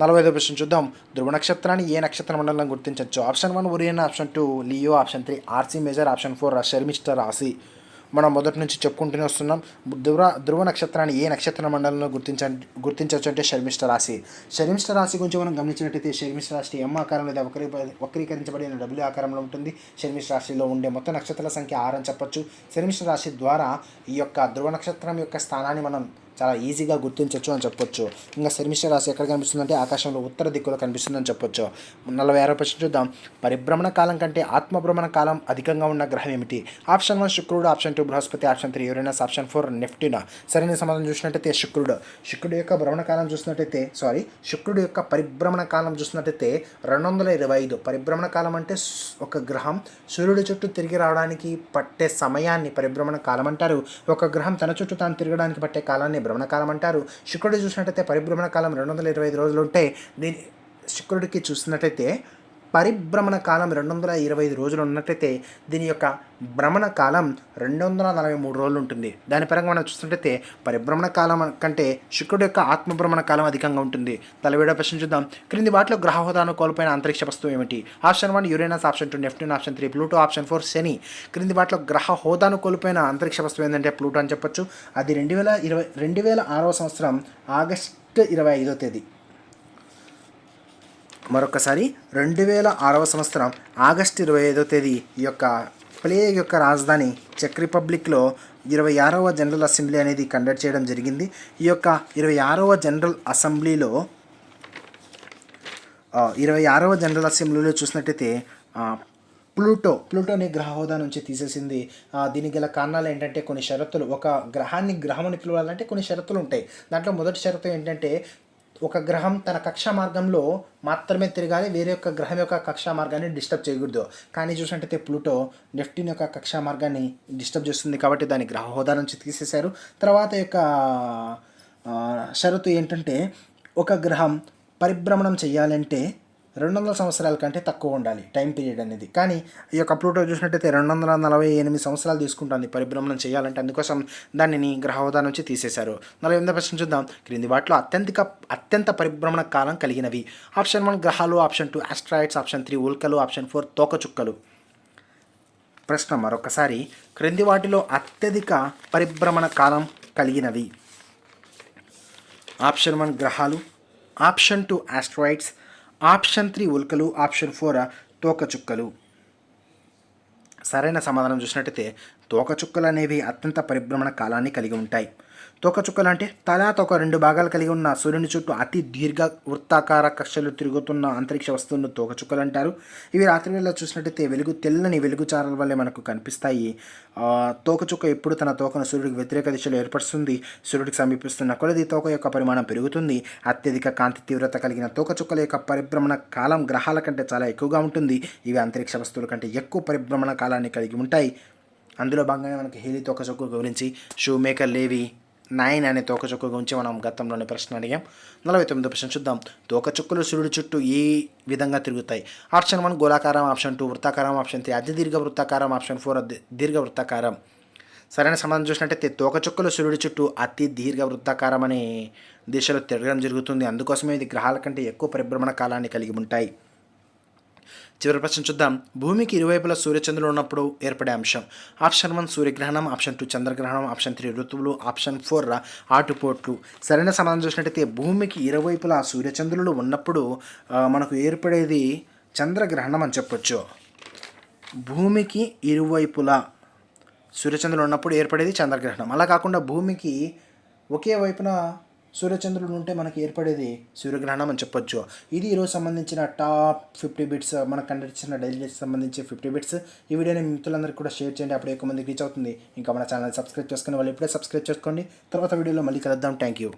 నలభై ఐదో ప్రశ్న చూద్దాం. ధ్రువ నక్షత్రాన్ని ఏ నక్షత్ర మండలం గుర్తించవచ్చు? Option one Orion option two Leo option three ursa major option four Sharmishta రాశి. మనం మొదటి నుంచి చెప్పుకుంటూనే వస్తున్నాం. ధ్రువ ధ్రువ నక్షత్రాన్ని ఏ నక్షత్ర మండలంలో గుర్తించ గుర్తించవచ్చు అంటే శర్మిష్ట రాశి. శర్మిష్ట రాశి గురించి మనం గమనించినట్టయితే శర్మిష్ట రాశి ఎం ఆకారం లేదా వక్రీ వక్రీకరించబడిన డబ్ల్యూ ఆకారంలో ఉంటుంది. శర్మిష్ట రాశిలో ఉండే మొత్తం నక్షత్రాల సంఖ్య ఆరు అని చెప్పొచ్చు. శర్మిష్ట రాశి ద్వారా ఈ యొక్క ధ్రువ నక్షత్రం యొక్క స్థానాన్ని మనం చాలా ఈజీగా గుర్తించవచ్చు అని చెప్పొచ్చు. ఇంకా శర్మిష్ట రాశి ఎక్కడ కనిపిస్తుందంటే ఆకాశంలో ఉత్తర దిక్కులో కనిపిస్తుందని చెప్పొచ్చు. నలభై ఆరో ప్రశ్న చూద్దాం. పరిభ్రమణ కాలం కంటే ఆత్మభ్రమణ కాలం అధికంగా ఉన్న గ్రహం ఏమిటి? ఆప్షన్ వన్ శుక్రుడు option two Brihaspati option three Uranus option four నెఫ్టినా సరైన సమాధానం చూసినట్టయితే శుక్రుడు. శుక్రుడు యొక్క భ్రమణ కాలం చూసినట్టయితే సారీ శుక్రుడు యొక్క పరిభ్రమణ కాలం చూసినట్టయితే రెండు వందల ఇరవై ఐదు. పరిభ్రమణ కాలం అంటే ఒక గ్రహం సూర్యుడి చుట్టూ తిరిగి రావడానికి పట్టే సమయాన్ని పరిభ్రమణ కాలం అంటారు. ఒక గ్రహం తన చుట్టూ తాను తిరగడానికి పట్టే కాలాన్ని పరిభ్రమణ కాలం అంటారు శుక్రుడు చూసినట్టయితే పరిభ్రమణ కాలం రెండు వందల ఇరవై ఐదు రోజులు ఉంటే దీని శుక్రుడికి చూసినట్టయితే పరిభ్రమణ కాలం రెండు వందల ఇరవై ఐదు రోజులు ఉన్నట్టయితే దీని యొక్క భ్రమణ కాలం రెండు వందల నలభై మూడు రోజులు ఉంటుంది. దాని పరంగా మనం చూస్తున్నట్లయితే పరిభ్రమణ కాలం కంటే శుక్రుడు యొక్క ఆత్మభ్రమణ కాలం అధికంగా ఉంటుంది. తలవేడో ప్రశ్న చూద్దాం. క్రింది వాటిలో గ్రహ హోదాను కోల్పోయిన అంతరిక్ష వస్తువు ఏమిటి? Option one Uranus option two Neptune option three Pluto option four శని. క్రింది వాటిలో గ్రహ హోదాను కోల్పోయిన అంతరిక్ష వస్తువు ఏంటంటే ప్లూటో అని చెప్పొచ్చు. అది రెండు వేల ఇరవై రెండు వేల ఆరవ సంవత్సరం ఆగస్టు ఇరవై ఐదో తేదీ. మరొకసారి రెండు వేల ఆరవ సంవత్సరం ఆగస్టు ఇరవై ఐదో తేదీ ఈ యొక్క ప్లేగ్ యొక్క రాజధాని చెక్ రిపబ్లిక్లో ఇరవై ఆరవ జనరల్ అసెంబ్లీ అనేది కండక్ట్ చేయడం జరిగింది. ఈ యొక్క ఇరవై ఆరవ జనరల్ అసెంబ్లీలో ఇరవై ఆరవ జనరల్ అసెంబ్లీలో చూసినట్టయితే ఆ, ప్లూటో ప్లూటోని గ్రహ హోదా నుంచి తీసేసింది. దీనికి గల కారణాలు ఏంటంటే కొన్ని షరతులు. ఒక గ్రహాన్ని గ్రహం అని పిలవాలంటే కొన్ని షరతులు ఉంటాయి. దాంట్లో మొదటి షరతు ఏంటంటే ఒక గ్రహం తన కక్షా మార్గంలో మాత్రమే తిరగాలి వేరే యొక్క గ్రహం యొక్క కక్షా మార్గాన్ని డిస్టర్బ్ చేయకూడదు. కానీ చూసినట్టయితే ప్లూటో నెఫ్టీన్ యొక్క కక్షా మార్గాన్ని డిస్టర్బ్ చేస్తుంది కాబట్టి దాని గ్రహ హోదా నుంచి తీసేశారు. తర్వాత యొక్క షరతు ఏంటంటే ఒక గ్రహం పరిభ్రమణం చేయాలంటే రెండు వందల సంవత్సరాల కంటే తక్కువ ఉండాలి టైం పీరియడ్ అనేది. కానీ ఈ యొక్క ప్లూటో చూసినట్టయితే రెండు వందల నలభై ఎనిమిది సంవత్సరాలు తీసుకుంటుంది పరిభ్రమణం చేయాలంటే అందుకోసం దానిని గ్రహ నుంచి తీసేశారు. నలభై ఎనిమిది ప్రశ్న చూద్దాం. క్రింది వాటిలో అత్యంతిక అత్యంత పరిభ్రమణ కాలం కలిగినవి. ఆప్షన్ వన్ గ్రహాలు option two asteroids option three ఉల్కలు option four తోకచుక్కలు. ప్రశ్న మరొకసారి. క్రింది వాటిలో అత్యధిక పరిభ్రమణ కాలం కలిగినవి. ఆప్షన్ వన్ గ్రహాలు option two asteroids option three ఉల్కలు option four తోకచుక్కలు. సరైన సమాధానం చూసినట్టయితే తోకచుక్కలు అనేవి అత్యంత పరిభ్రమణ కాలాన్ని కలిగి ఉంటాయి. తోకచుక్కలు అంటే రెండు భాగాలు కలిగి ఉన్న సూర్యుని చుట్టూ అతి దీర్ఘ వృత్తాకార కక్షలు తిరుగుతున్న అంతరిక్ష వస్తువులను తోకచుక్కలు అంటారు. ఇవి రాత్రి వేళ చూసినట్టయితే వెలుగు తెల్లని వెలుగు చారల వల్లే మనకు కనిపిస్తాయి. తోకచుక్క ఎప్పుడు తన తోకను సూర్యుడికి వ్యతిరేక దిశలో ఏర్పరుస్తుంది? సూర్యుడికి సమీపిస్తున్న కొలది తోక యొక్క పరిమాణం పెరుగుతుంది. అత్యధిక కాంతి తీవ్రత కలిగిన తోకచుక్కల యొక్క పరిభ్రమణ కాలం గ్రహాల కంటే చాలా ఎక్కువగా ఉంటుంది. ఇవి అంతరిక్ష వస్తువుల కంటే ఎక్కువ పరిభ్రమణ కాలాన్ని కలిగి ఉంటాయి. అందులో భాగంగా మనకి హేలీ తోకచుక్క గురించి షూ మేకర్ లేవి నైన్ అనే తోకచుక్క గురించి మనం గతంలోనే ప్రశ్న అడిగాం. నలభై తొమ్మిది ప్రశ్న చూద్దాం. తోకచుక్కలు సూర్యుడి చుట్టూ ఏ విధంగా తిరుగుతాయి? ఆప్షన్ వన్ గోళాకారం. ఆప్షన్ టూ వృత్తాకారం. ఆప్షన్ త్రీ అతి దీర్ఘ వృత్తాకారం. ఆప్షన్ ఫోర్ దీర్ఘ వృత్తాకారం. సరైన సమాధానం చూసినట్టయితే తోకచుక్కలు సూర్యుడి చుట్టూ అతి దీర్ఘ వృత్తాకారం అనే దిశలో తిరగడం జరుగుతుంది. అందుకోసమే ఇది గ్రహాల కంటే ఎక్కువ పరిభ్రమణ కాలాన్ని కలిగి ఉంటాయి. చివరి ప్రశ్న చూద్దాం. భూమికి ఇరువైపులా సూర్యచంద్రులు ఉన్నప్పుడు ఏర్పడే అంశం. ఆప్షన్ వన్ సూర్యగ్రహణం ఆప్షన్ టూ చంద్రగ్రహణం ఆప్షన్ త్రీ ఋతువులు ఆప్షన్ ఫోర్ ఆటుపోట్లు. సరైన సమాధానం చూసినట్టయితే భూమికి ఇరువైపులా సూర్యచంద్రులు ఉన్నప్పుడు మనకు ఏర్పడేది చంద్రగ్రహణం అని చెప్పొచ్చు. భూమికి ఇరువైపులా సూర్యచంద్రులు ఉన్నప్పుడు ఏర్పడేది చంద్రగ్రహణం. అలా కాకుండా భూమికి ఒకే వైపున సూర్యచంద్రుడు ఉంటే మనకి ఏర్పడేది సూర్యగ్రహణం అని చెప్పొచ్చు. ఇది ఈరోజు సంబంధించిన టాప్ ఫిఫ్టీ బిట్స్ మనకు కండక్ట్ చేసిన డైలీ సంబంధించి ఫిఫ్టీ బిట్స్. ఈ వీడియోని మిత్రులందరికీ కూడా షేర్ చేయండి. అప్పుడు ఎక్కువ మందికి రీచ్ అవుతుంది. ఇంకా మన ఛానల్ సబ్స్క్రైబ్ చేసుకుని వాళ్ళు ఇప్పుడే సబ్స్క్రైబ్ చేసుకోండి. తర్వాత వీడియోలో మళ్ళీ కలుద్దాం. Thank you.